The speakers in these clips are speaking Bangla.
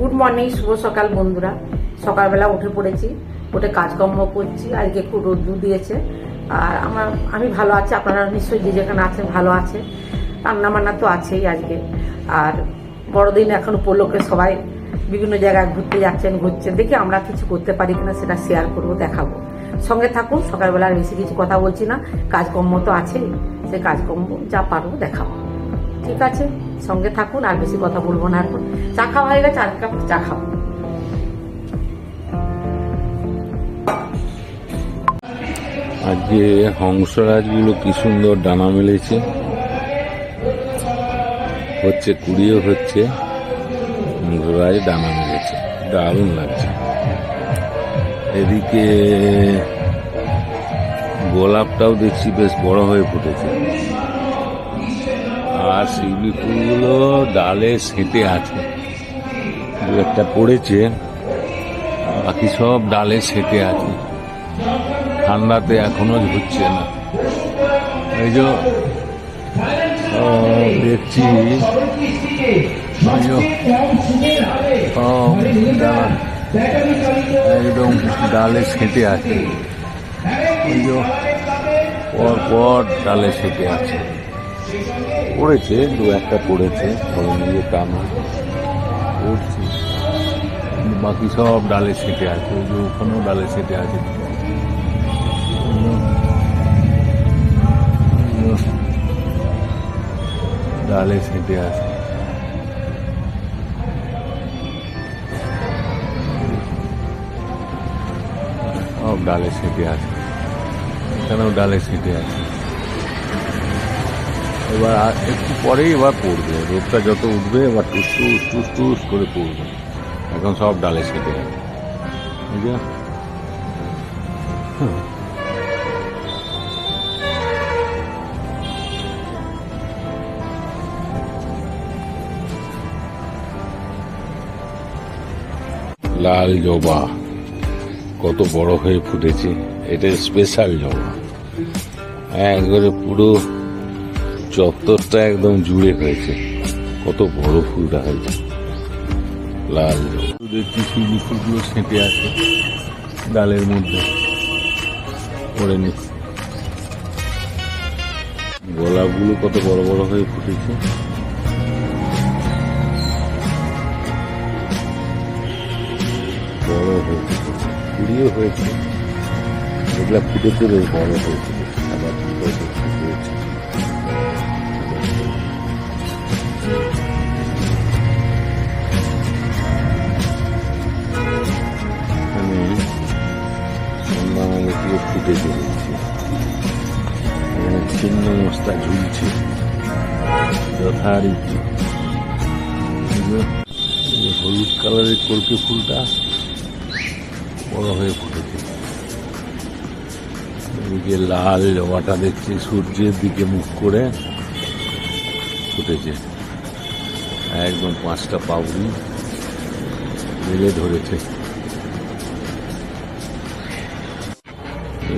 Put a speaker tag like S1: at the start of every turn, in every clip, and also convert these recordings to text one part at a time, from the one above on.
S1: গুড মর্নিং, শুভ সকাল বন্ধুরা। সকালবেলা উঠে পড়েছি, উঠে কাজকর্ম করছি, আজকে একটু রোদ্দু দিয়েছে। আর আমার, আমি ভালো আছি, আপনারা নিশ্চয়ই যে যেখানে আছেন ভালো আছে রান্না বান্না তো আছেই আজকে। আর বড়দিন এখন উপলক্ষে সবাই বিভিন্ন জায়গায় ঘুরতে যাচ্ছেন, ঘুরছেন। দেখি আমরা কিছু করতে পারি কিনা, সেটা শেয়ার করব, দেখাবো। সঙ্গে থাকুন, সকালবেলা বেশি কিছু কথা বলছি না। কাজকর্ম তো আছেই, সে কাজকর্ম যা পারব দেখাবো। ঠিক আছে? সঙ্গে থাকুন, আর বেশি কথা বলব না এখন। চা খাওয়া হয়ে গেছে, আর কাপ চা খাও
S2: আজকে হংসরাজগুলো কি সুন্দর ডানা মেলেছে। হচ্ছে কুড়িও হচ্ছে, হংসরাজ ডানা মেলেছে। দারুণ লাগছে। এদিকে গোলাপটাও দেখছি বেশ বড় হয়ে ফুটেছে। আর শিউলি ফুলগুলো ডালে সেঁটে আছে। দু একটা পড়েছে, বাকি সব ডালে সেঁটে আছে। ঠান্ডাতে এখনও ঝুঁকছে না। এই যে দেখছি। একদম ডালে সেঁটে আছে। যে পর পর ডালে সেঁটে আছে। পড়েছে, দু একটা পড়েছে ধরে নিয়ে তা পড়ছে। বাকি সব ডালে সেঁটে আছে, ওই যে ওখানেও ডালে সেঁটে আছে। ডালে সেঁটে আছে। সব ডালে সেঁটে আছে। এখানেও ডালে সেঁটে আছে। এবার একটু পরেই এবার পড়বে। রোদটা যত উঠবে, এবার টুস টুস টুস করে পড়বে। এখন সব ডালে সেঁটে আছে বুঝলে লাল জবা। কত বড় হয়ে ফুটেছে। এটা স্পেশাল জবা। একবারে পুরো চত্বরটা একদম জুড়ে হয়েছে। কত বড় ফুলটা হয়েছে লাল দেখছি শিউলি ফুলগুলো সেঁটে আছে ডালের মধ্যে। পড়ে নিচ্ছে গোলাপগুলো কত বড় বড় হয়ে ফুটেছে। বড় হয়েছে কুড়িও হয়েছে। ফুটেছে বড় হয়েছে। ফুটেছে এখানে সন্ধ্যামালে দিয়ে ফুটেছে দেখছি এখানে ছিন্ন মস্তা ঝুলছে যথারীতি হলুদ কালারের কলকে ফুলটা বড় হয়ে ফুটেছে। এদিকে লাল জবাটা দেখছি, সূর্যের দিকে মুখ করে ফুটেছে। একদম পাঁচটা পাউরি মেলে ধরেছে।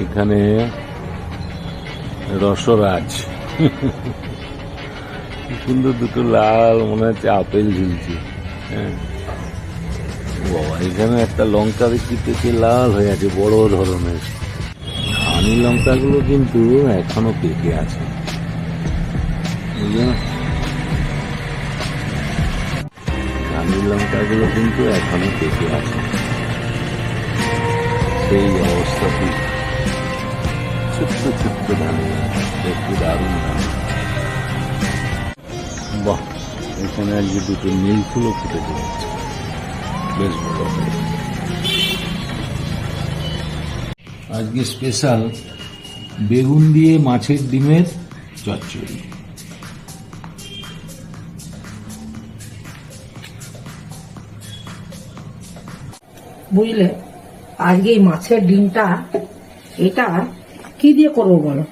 S2: এখানে রসরাজ। সুন্দর দুটো লাল, মনে হচ্ছে আপেল ঝুলছে। হ্যাঁ। বাবা, এখানে একটা লঙ্কা দেখছি পেকে লাল হয়ে আছে, বড় ধরনের। হানি লঙ্কাগুলো কিন্তু এখনও পেকে আছে। না? লঙ্কাগুলো কিন্তু এখনও পেকে আছে। সেই অবস্থাতে ছোট্ট ছোট্ট ধানে দেখতে দারুণ ধান বাহ, এখানে আজকে দুটো নীল ফুলও ফুটেছে যাচ্ছে বেশ বড় আজকে স্পেশাল বেগুন দিয়ে মাছের ডিমের চচ্চড়ি।
S1: বুঝলে? আজকে এই মাছের ডিমটা এটা কি দিয়ে করব বলো?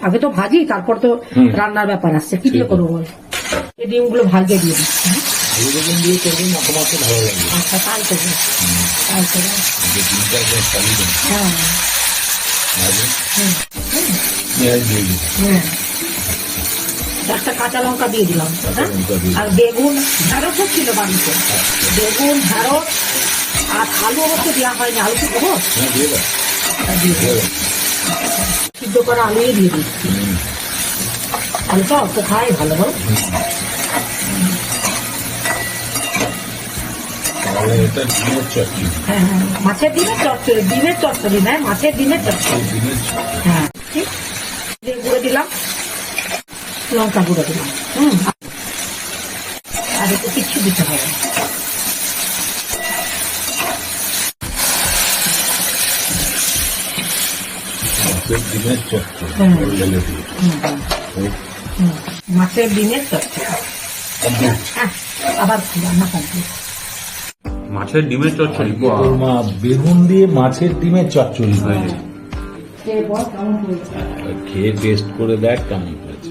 S1: আগে তো ভাজি তারপর তো রান্নার ব্যাপার আসছে। কি দিয়ে করব বলো? এই ডিমগুলো ভাজতে দিয়ে দিচ্ছি হ্যাঁ? আচ্ছা তাই করব তাই করব হ্যাঁ।
S2: দিন
S1: হুম। একটা কাঁচা লঙ্কা দিয়ে দিলাম হ্যাঁ? আর বেগুন ঢেঁড়সও ছিল বাড়িতে। বেগুন ঢেঁড়স আর আলু অবশ্য দেওয়া হয়নি আলু কি দেবো?
S2: হ্যাঁ দিয়ে
S1: দেবো। সিদ্ধ করা আলুই দিয়ে দিচ্ছি। আলুটা অল্প খাই ভালো বল হ্যাঁ হ্যাঁ মাছের ডিমের চচ্চড়ি ডিমের চচ্চড়ি নয় মাছের ডিমের চচ্চড়ি হ্যাঁ গুঁড়ো দিলাম। লঙ্কা গুঁড়ো দিলাম। হুম। আর একটু কিচ্ছু দিতে হবে।
S2: ডিমের।
S1: মাছের ডিমের চচ্চড়ি। হ্যাঁ আবার রান্না কমপ্লিট।
S3: মাছের ডিমের চচ্চড়ি
S2: মা বেগুন দিয়ে মাছের ডিমের চচ্চড়ি। হয়েছে?
S1: খেয়ে
S2: টেস্ট করে দেখ কেমন হয়েছে।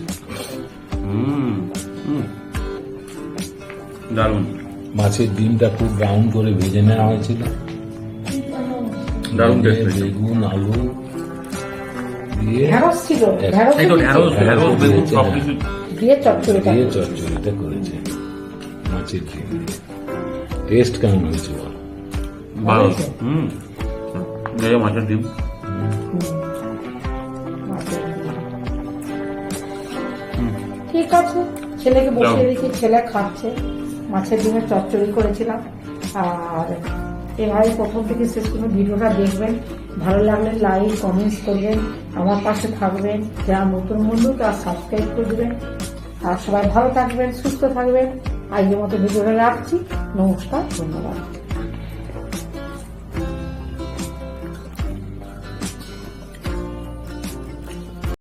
S3: হুম হুম। দারুণ।
S2: মাছের ডিমটা খুব ব্রাউন করে ভেজে নেওয়া হয়েছিল।
S3: দারুণ হয়েছে।
S2: বেগুন আলু।
S1: ছিল
S3: বেগুন
S1: দিয়ে চচ্চড়িটা
S2: দিয়ে চচ্চড়িটা করেছে। মাছের ডিম টেস্ট কেমন হয়েছে বল?
S3: ভালো। হুম। মাছের ডিম।
S1: ঠিক আছে ছেলেকে বসিয়ে। রেখে ছেলে খাচ্ছে। মাছের ডিমের চচ্চড়ি করেছিলাম। আর এভাবে প্রথম থেকে শেষ কোনো ভিডিওটা দেখবেন। ভালো লাগলে লাইক কমেন্টস করবেন। আমার পাশে থাকবেন। যারা নতুন বন্ধু, তারা সাবস্ক্রাইব করে দেবেন। আর সবাই ভালো থাকবেন, সুস্থ থাকবেন। আজকের মতো ভিডিওটা রাখছি। নমস্কার, ধন্যবাদ।